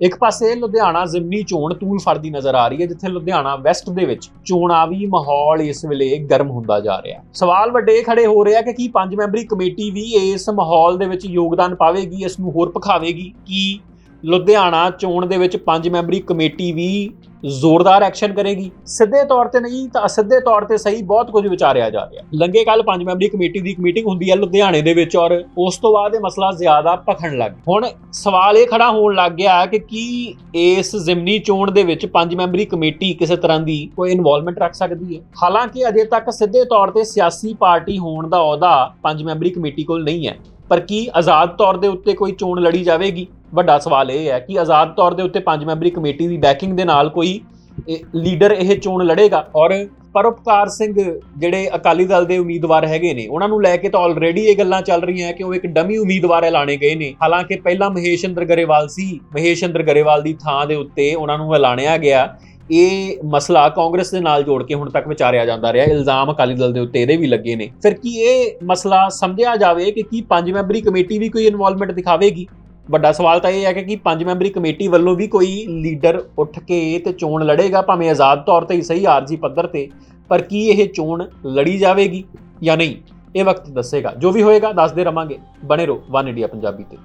ਇੱਕ ਪਾਸੇ ਲੁਧਿਆਣਾ ਜ਼ਿਮਨੀ ਚੋਣ ਤੂਲ ਫੜਦੀ ਨਜ਼ਰ ਆ ਰਹੀ ਹੈ, ਜਿੱਥੇ ਲੁਧਿਆਣਾ ਵੈਸਟ ਦੇ ਵਿੱਚ ਚੋਣਾਵੀ ਮਾਹੌਲ ਇਸ ਵੇਲੇ ਗਰਮ ਹੁੰਦਾ ਜਾ ਰਿਹਾ ਸਵਾਲ ਵੱਡੇ ਖੜੇ ਹੋ ਰਹੇ ਆ ਕਿ ਕੀ ਪੰਜ ਮੈਂਬਰੀ ਕਮੇਟੀ ਵੀ ਇਸ ਮਾਹੌਲ ਦੇ ਵਿੱਚ ਯੋਗਦਾਨ ਪਾਵੇਗੀ, ਇਸ ਨੂੰ ਹੋਰ ਭਖਾਵੇਗੀ, ਕੀ ਲੁਧਿਆਣਾ ਚੋਣ ਦੇ ਵਿੱਚ ਪੰਜ ਮੈਂਬਰੀ ਕਮੇਟੀ ਵੀ ਜ਼ੋਰਦਾਰ ਐਕਸ਼ਨ ਕਰੇਗੀ। ਸਿੱਧੇ ਤੌਰ ਤੇ ਨਹੀਂ ਤਾਂ ਅਸਿੱਧੇ ਤੌਰ ਤੇ ਸਹੀ ਬਹੁਤ ਕੁਝ ਵਿਚਾਰਿਆ ਜਾ ਰਿਹਾ। ਲੰਗੇ ਕੱਲ ਪੰਜ ਮੈਂਬਰੀ ਕਮੇਟੀ ਦੀ ਇੱਕ ਮੀਟਿੰਗ ਹੁੰਦੀ ਹੈ ਲੁਧਿਆਣੇ ਦੇ ਵਿੱਚ ਔਰ ਉਸ ਤੋਂ ਬਾਅਦ ਇਹ ਮਸਲਾ ਜ਼ਿਆਦਾ ਭਖਣ ਲੱਗ ਗਿਆ। ਹੁਣ ਸਵਾਲ ਇਹ ਖੜਾ ਹੋਣ ਲੱਗ ਗਿਆ ਕਿ ਕੀ ਇਸ ਜ਼ਿਮਨੀ ਚੋਣ ਦੇ ਵਿੱਚ ਪੰਜ ਮੈਂਬਰੀ ਕਮੇਟੀ ਕਿਸੇ ਤਰ੍ਹਾਂ ਦੀ ਕੋਈ ਇਨਵੋਲਵਮੈਂਟ ਰੱਖ ਸਕਦੀ ਹੈ? ਹਾਲਾਂਕਿ ਅਜੇ ਤੱਕ ਸਿੱਧੇ ਤੌਰ ਤੇ ਸਿਆਸੀ ਪਾਰਟੀ ਹੋਣ ਦਾ ਅਹੁਦਾ ਪੰਜ ਮੈਂਬਰੀ ਕਮੇਟੀ ਕੋਲ ਨਹੀਂ ਹੈ। ਪਰ ਕੀ ਆਜ਼ਾਦ ਤੌਰ ਦੇ ਉੱਤੇ ਕੋਈ ਚੋਣ ਲੜੀ ਜਾਵੇਗੀ? ਵੱਡਾ ਸਵਾਲ ਇਹ ਹੈ ਕਿ ਆਜ਼ਾਦ ਤੌਰ ਦੇ ਉੱਤੇ ਪੰਜ ਮੈਂਬਰੀ ਕਮੇਟੀ ਦੀ ਬੈਕਿੰਗ ਦੇ ਨਾਲ ਕੋਈ ਲੀਡਰ ਇਹ ਚੋਣ ਲੜੇਗਾ? ਔਰ ਪਰਉਪਕਾਰ ਸਿੰਘ ਜਿਹੜੇ ਅਕਾਲੀ ਦਲ ਦੇ ਉਮੀਦਵਾਰ ਹੈਗੇ ਨੇ, ਉਹਨਾਂ ਨੂੰ ਲੈ ਕੇ ਤਾਂ ਆਲਰੇਡੀ ਇਹ ਗੱਲਾਂ ਚੱਲ ਰਹੀਆਂ ਕਿ ਉਹ ਇੱਕ ਡਮੀ ਉਮੀਦਵਾਰ ਐਲਾਨੇ ਗਏ ਨੇ। ਹਾਲਾਂਕਿ ਪਹਿਲਾਂ ਮਹੇਸ਼ੰਦਰ ਗਰੇਵਾਲ ਸੀ ਮਹੇਸ਼ੰਦਰ ਗਰੇਵਾਲ ਦੀ ਥਾਂ ਦੇ ਉੱਤੇ ਉਹਨਾਂ ਨੂੰ ਐਲਾਨਿਆ ਗਿਆ। ਇਹ ਮਸਲਾ ਕਾਂਗਰਸ ਦੇ ਨਾਲ ਜੋੜ ਕੇ ਹੁਣ ਤੱਕ ਵਿਚਾਰਿਆ ਜਾਂਦਾ ਰਿਹਾ, ਇਲਜ਼ਾਮ ਅਕਾਲੀ ਦਲ ਦੇ ਉੱਤੇ ਇਹਦੇ ਵੀ ਲੱਗੇ ਨੇ। ਫਿਰ ਕੀ ਇਹ ਮਸਲਾ ਸਮਝਿਆ ਜਾਵੇ ਕਿ ਕੀ ਪੰਜ ਮੈਂਬਰੀ ਕਮੇਟੀ ਵੀ ਕੋਈ ਇਨਵੋਲਵਮੈਂਟ ਦਿਖਾਵੇਗੀ? ਵੱਡਾ ਸਵਾਲ ਤਾਂ ਇਹ ਹੈ ਕਿ ਪੰਜ ਮੈਂਬਰੀ ਕਮੇਟੀ ਵੱਲੋਂ ਵੀ ਕੋਈ ਲੀਡਰ ਉੱਠ ਕੇ ਤੇ ਚੋਣ ਲੜੇਗਾ, ਭਾਵੇਂ ਆਜ਼ਾਦ ਤੌਰ ਤੇ ਹੀ ਸਹੀ ਆਰਜੀ ਪੱਧਰ ਤੇ, ਪਰ ਕੀ ਇਹ ਚੋਣ ਲੜੀ ਜਾਵੇਗੀ ਜਾਂ ਨਹੀਂ? ਇਹ ਵਕਤ ਦੱਸੇਗਾ। ਜੋ ਵੀ ਹੋਏਗਾ, ਦੱਸਦੇ ਰਵਾਂਗੇ। ਬਣੇ ਰਹੋ, ਵਨ ਇੰਡੀਆ ਪੰਜਾਬੀ ਤੇ।